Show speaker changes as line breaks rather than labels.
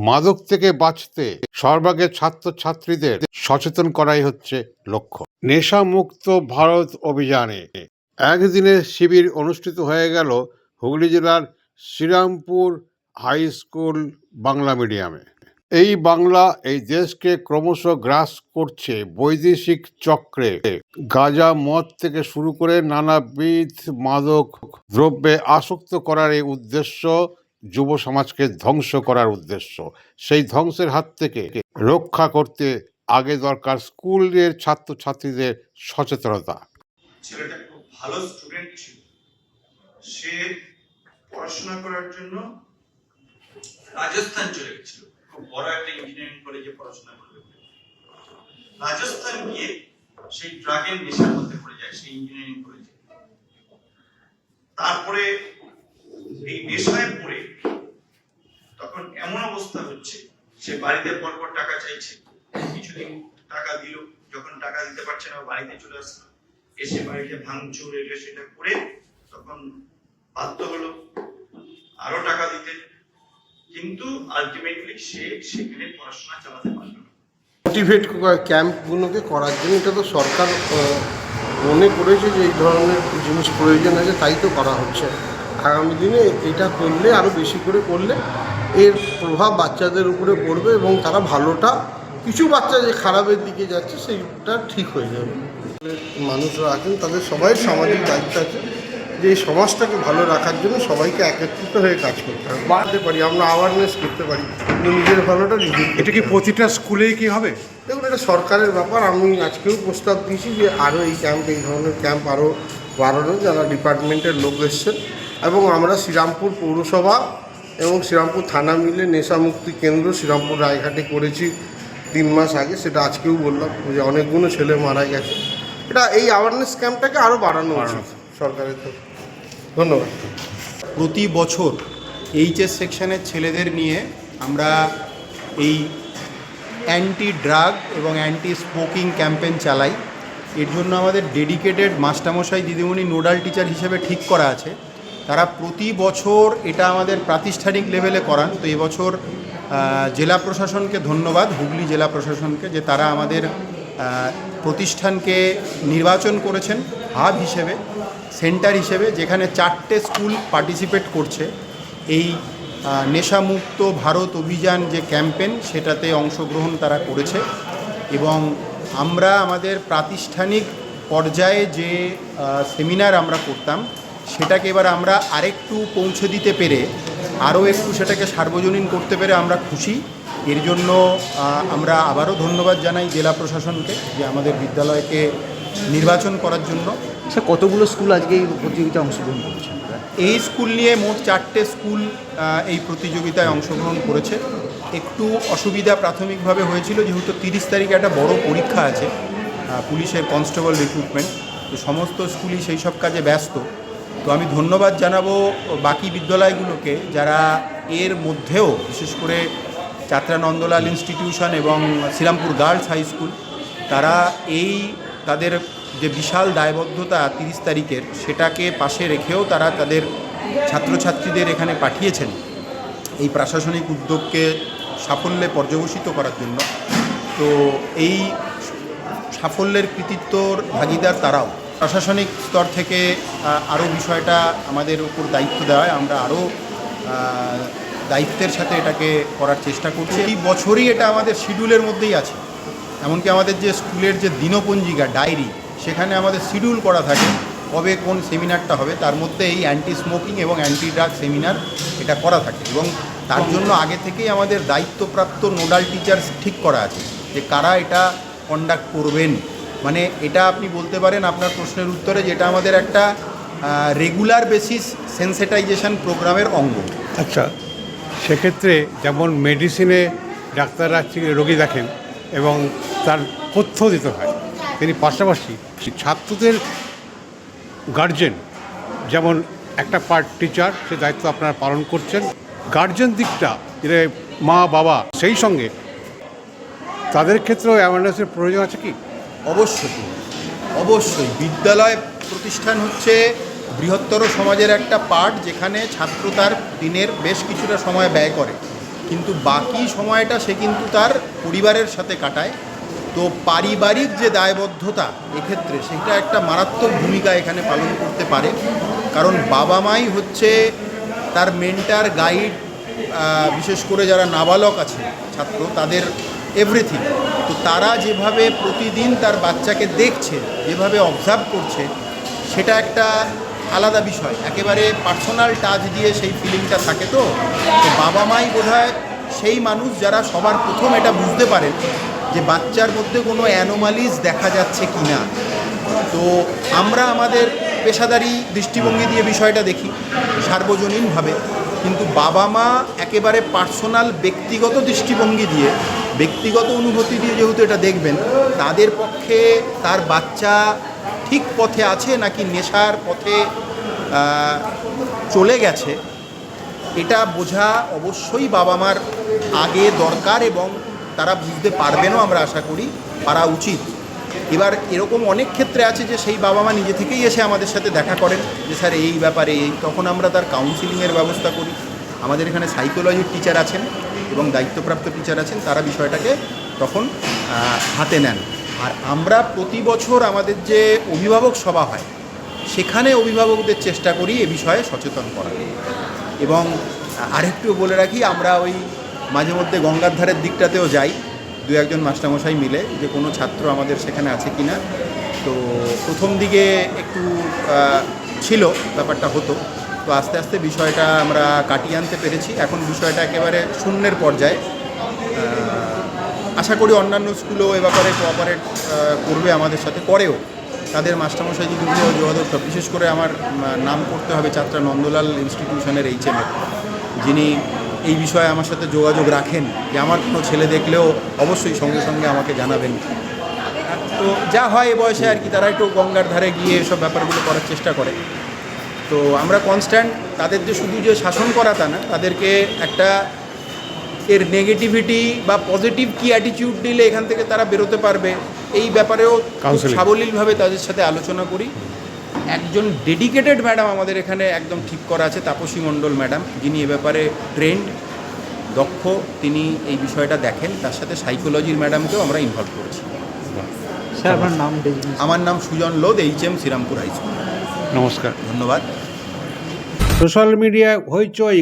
মাদক থেকে বাঁচতে সর্বাগের ছাত্রছাত্রীদের সচেতন করাই হচ্ছে লক্ষ্য। নেশামুক্ত ভারত অভিযানে একদিনের শিবির অনুষ্ঠিত হয়ে গেল হুগলি জেলার শ্রীরামপুর হাই স্কুল বাংলা মিডিয়ামে। এই বাংলা, এই দেশকে ক্রমশ গ্রাস করছে বৈদেশিক চক্রে। গাঁজা মদ থেকে শুরু করে নানাবিধ মাদক দ্রব্যে আসক্ত করার এই উদ্দেশ্য যুব সমাজকে ধ্বংস করার উদ্দেশ্য। সেই ধ্বংসের হাত থেকে রক্ষা করতে আগে দরকার স্কুলের ছাত্রছাত্রীদের সচেতনতা।
ছেলেটা খুব ভালো স্টুডেন্ট ছিল। সে পড়াশোনা করার জন্য রাজস্থান চলে গেছিল। খুব বড় একটা ইঞ্জিনিয়ারিং কলেজে পড়াশোনা করবে। রাজস্থান গিয়ে সেই ড্রাগের নেশার মধ্যে পড়ে যায়, সেই ইঞ্জিনিয়ারিং কলেজে তারপরে এই নেশায় পড়ে তখন এমন অবস্থা হচ্ছে, সে বাড়িতে পরপর টাকা চাইছে, কিছুদিন টাকা দিল, যখন টাকা দিতে পারছে না বাড়িতে চলে আসলো। এসে বাড়িতে ভাঙচুর এটা সেটা করে তখন বাধ্য হলো আরও টাকা দিতে। কিন্তু আলটিমেটলি সে সেখানে পড়াশোনা চালাতে পারল না।
মোটিভেট ক্যাম্পগুলোকে করার জন্য এটা তো সরকার মনে করেছে যে এই ধরনের জিনিস প্রয়োজন আছে, তাই তো করা হচ্ছে। আগামী দিনে এটা করলে আরও বেশি করে করলে এর প্রভাব বাচ্চাদের উপরে পড়বে এবং তারা ভালোটা কিছু বাচ্চা যে খারাপের দিকে যাচ্ছে সেইটা ঠিক হয়ে যাবে। মানুষরা আছেন তাদের সবাই সামাজিক দায়িত্ব আছে যে এই সমাজটাকে ভালো রাখার জন্য সবাইকে একত্রিত হয়ে কাজ করতে হবে। বাড়তে পারি আমরা অ্যাওয়ারনেস করতে পারি কিন্তু নিজের ভালোটা নিজে
এটা কি প্রতিটা স্কুলেই কি হবে?
দেখুন এটা সরকারের ব্যাপার আমি আজকেও প্রস্তাব দিয়েছি যে আরও এই ক্যাম্প এই ধরনের ক্যাম্প আরও বাড়ানো যারা ডিপার্টমেন্টের লোক এসছেন এবং আমরা শ্রীরামপুর পৌরসভা এবং শ্রীরামপুর থানা মিলে নেশামুক্তি কেন্দ্র শ্রীরামপুর রায়ঘাটে করেছি তিন মাস আগে সেটা আজকেও বললাম যে অনেকগুলো ছেলে মারা গেছে। এটা এই অ্যাওয়ারনেস ক্যাম্পটাকে আরও বাড়ানো উচিত সরকারের তো ধন্যবাদ।
প্রতি বছর এইচএস সেকশনের ছেলেদের নিয়ে আমরা এই অ্যান্টি ড্রাগ এবং অ্যান্টি স্মোকিং ক্যাম্পেন চালাই। এর জন্য আমাদের ডেডিকেটেড মাস্টারমশাই দিদিমণি নোডাল টিচার হিসেবে ঠিক করা আছে। তারা প্রতি বছর এটা আমাদের প্রাতিষ্ঠানিক লেভেলে করান। তো এবছর জেলা প্রশাসনকে ধন্যবাদ, হুগলি জেলা প্রশাসনকে, যে তারা আমাদের প্রতিষ্ঠানকে নির্বাচন করেছেন হাব হিসেবে সেন্টার হিসেবে, যেখানে চারটে স্কুল পার্টিসিপেট করছে। এই নেশামুক্ত ভারত অভিযান যে ক্যাম্পেন সেটাতে অংশগ্রহণ তারা করেছে। এবং আমরা আমাদের প্রাতিষ্ঠানিক পর্যায়ে যে সেমিনার আমরা করতাম সেটাকে এবার আমরা আরেকটু পৌঁছে দিতে পেরে আরও একটু সেটাকে সার্বজনীন করতে পেরে আমরা খুশি। এর জন্য আমরা আবারও ধন্যবাদ জানাই জেলা প্রশাসনকে যে আমাদের বিদ্যালয়কে নির্বাচন করার জন্য।
স্যার কতগুলো স্কুল আজকে এই প্রতিযোগিতায় অংশগ্রহণ করছে?
এই স্কুল নিয়ে মোট চারটে স্কুল এই প্রতিযোগিতায় অংশগ্রহণ করেছে। একটু অসুবিধা প্রাথমিকভাবে হয়েছিল যেহেতু তিরিশ তারিখে একটা বড় পরীক্ষা আছে পুলিশের কনস্টেবল রিক্রুটমেন্ট। তো সমস্ত স্কুলই সেই সব কাজে ব্যস্ত। তো আমি ধন্যবাদ জানাব বাকি বিদ্যালয়গুলোকে যারা এর মধ্যেও, বিশেষ করে চাত্রা নন্দলাল ইনস্টিটিউশন এবং শ্রীরামপুর গার্লস হাই স্কুল, তারা এই তাদের যে বিশাল দায়বদ্ধতা তিরিশ তারিখের, সেটাকে পাশে রেখেও তারা তাদের ছাত্রছাত্রীদের এখানে পাঠিয়েছেন এই প্রশাসনিক উদ্যোগকে সাফল্যে পর্যবসিত করার জন্য। তো এই সাফল্যের কৃতিত্বর ভাগিদার তারাও প্রশাসনিক স্তর থেকে আরও বিষয়টা আমাদের উপর দায়িত্ব দেওয়া হয়। আমরা আরও দায়িত্বের সাথে এটাকে করার চেষ্টা করছি। এই বছরই এটা আমাদের শিডিউলের মধ্যেই আছে। এমনকি আমাদের যে স্কুলের যে দিনপঞ্জিকা, ডায়েরি, সেখানে আমাদের শিডিউল করা থাকে কবে কোন সেমিনারটা হবে। তার মধ্যে এই অ্যান্টি স্মোকিং এবং অ্যান্টি ড্রাগ সেমিনার এটা করা থাকে এবং তার জন্য আগে থেকেই আমাদের দায়িত্বপ্রাপ্ত নোডাল টিচার্স ঠিক করা আছে যে কারা এটা কন্ডাক্ট করবেন। মানে এটা আপনি বলতে পারেন আপনার প্রশ্নের উত্তরে যেটা আমাদের একটা রেগুলার বেসিস সেন্সিটাইজেশন প্রোগ্রামের অঙ্গ।
আচ্ছা সেক্ষেত্রে যেমন মেডিসিনে ডাক্তাররা রোগী দেখেন এবং তার তথ্য দিতে হয়, তিনি পাশাপাশি ছাত্রদের গার্জেন যেমন একটা পার্ট টিচার সে দায়িত্ব আপনারা পালন করছেন। গার্জেন দিকটা, যে মা, বাবা, সেই সঙ্গে তাদের ক্ষেত্রেও অ্যাওয়ারনেসের প্রয়োজন আছে কি?
অবশ্যই অবশ্যই। বিদ্যালয় প্রতিষ্ঠান হচ্ছে বৃহত্তর সমাজের একটা পার্ট যেখানে ছাত্র তার দিনের বেশ কিছুটা সময় ব্যয় করে। কিন্তু বাকি সময়টা সে কিন্তু তার পরিবারের সাথে কাটায়। তো পারিবারিক যে দায়বদ্ধতা এক্ষেত্রে সেটা একটা মারাত্মক ভূমিকা এখানে পালন করতে পারে। কারণ বাবা মাই হচ্ছে তার মেন্টার, গাইড বিশেষ করে যারা নাবালক আছে, ছাত্র, তাদের এভরিথিং তো তারা যেভাবে প্রতিদিন তার বাচ্চাকে দেখছে, যেভাবে অবজার্ভ করছে, সেটা একটা আলাদা বিষয়। একেবারে পার্সোনাল টাচ দিয়ে সেই ফিলিংটা থাকে তো? তো বাবা মাই বোধহয় সেই মানুষ যারা সবার প্রথম এটা বুঝতে পারেন যে বাচ্চার মধ্যে কোনো অ্যানোমালিজ দেখা যাচ্ছে কি না। তো আমরা আমাদের পেশাদারি দৃষ্টিভঙ্গি দিয়ে বিষয়টা দেখি, সার্বজনীনভাবে। কিন্তু বাবা মা একেবারে পার্সোনাল, ব্যক্তিগত দৃষ্টিভঙ্গি দিয়ে, ব্যক্তিগত অনুভূতি দিয়ে যেহেতু এটা দেখবেন, তাদের পক্ষে তার বাচ্চা ঠিক পথে আছে নাকি নেশার পথে চলে গেছে, এটা বোঝা অবশ্যই বাবা মার আগে দরকার এবং তারা বুঝতে পারবেনও আমরা আশা করি, পারা উচিত। এবার এরকম অনেক ক্ষেত্রে আছে যে সেই বাবা মা নিজে থেকেই এসে আমাদের সাথে দেখা করেন যে, স্যার, এই ব্যাপারে এই তখন আমরা তার কাউন্সিলিংয়ের ব্যবস্থা করি। আমাদের এখানে সাইকোলজির টিচার আছেন এবং দায়িত্বপ্রাপ্ত টিচার আছেন, তারা বিষয়টাকে তখন হাতে নেন। আর আমরা প্রতি বছর আমাদের যে অভিভাবক সভা হয়, সেখানে অভিভাবকদের চেষ্টা করি এ বিষয়ে সচেতন করা এবং আরেকটু বলে রাখি, আমরা ওই মাঝে মধ্যে গঙ্গার ধারের দিকটাতেও যাই। দু একজন মাস্টারমশাই মিলে যে কোনো ছাত্র আমাদের সেখানে আছে কি না। তো প্রথম দিকে একটু ছিল ব্যাপারটা হতো। তো আস্তে আস্তে বিষয়টা আমরা কাটিয়ে আনতে পেরেছি। এখন বিষয়টা একেবারে শূন্যের পর্যায়ে। আশা করি অন্যান্য স্কুলও এ ব্যাপারে কোঅপারেট করবে আমাদের সাথে করেও তাদের মাস্টারমশাই যদি যোগাযোগ বিশেষ করে আমার নাম করতে হবে চাত্রা নন্দলাল ইনস্টিটিউশনের এইচএমএ যিনি এই বিষয়ে আমার সাথে যোগাযোগ রাখেন যে আমার কোনো ছেলে দেখলেও অবশ্যই সঙ্গে সঙ্গে আমাকে জানাবেন। তো যা হয় এ বয়সে আর কি তারা একটু গঙ্গার ধারে গিয়ে এসব ব্যাপারগুলো করার চেষ্টা করে। তো আমরা কনস্ট্যান্ট তাদের যে শুধু যে শাসন করা তা না তাদেরকে একটা এর নেগেটিভিটি বা পজিটিভ কি অ্যাটিটিউড দিলে এখান থেকে তারা বেরোতে পারবে এই ব্যাপারেও সাবলীলভাবে তাদের সাথে আলোচনা করি। একজন ডেডিকেটেড ম্যাডাম আমাদের এখানে একদম ঠিক করা আছে তাপসী মণ্ডল ম্যাডাম। যিনি এ ব্যাপারে ট্রেন্ড দক্ষ তিনি এই বিষয়টা দেখেন। তার সাথে সাইকোলজির ম্যাডামকেও আমরা ইনভলভ করেছি।
স্যার আপনার নাম
আমার নাম Sujan Lodh H M Srirampur high school.
নমস্কার।
ধন্যবাদ।
সোশ্যাল মিডিয়ায় হইচই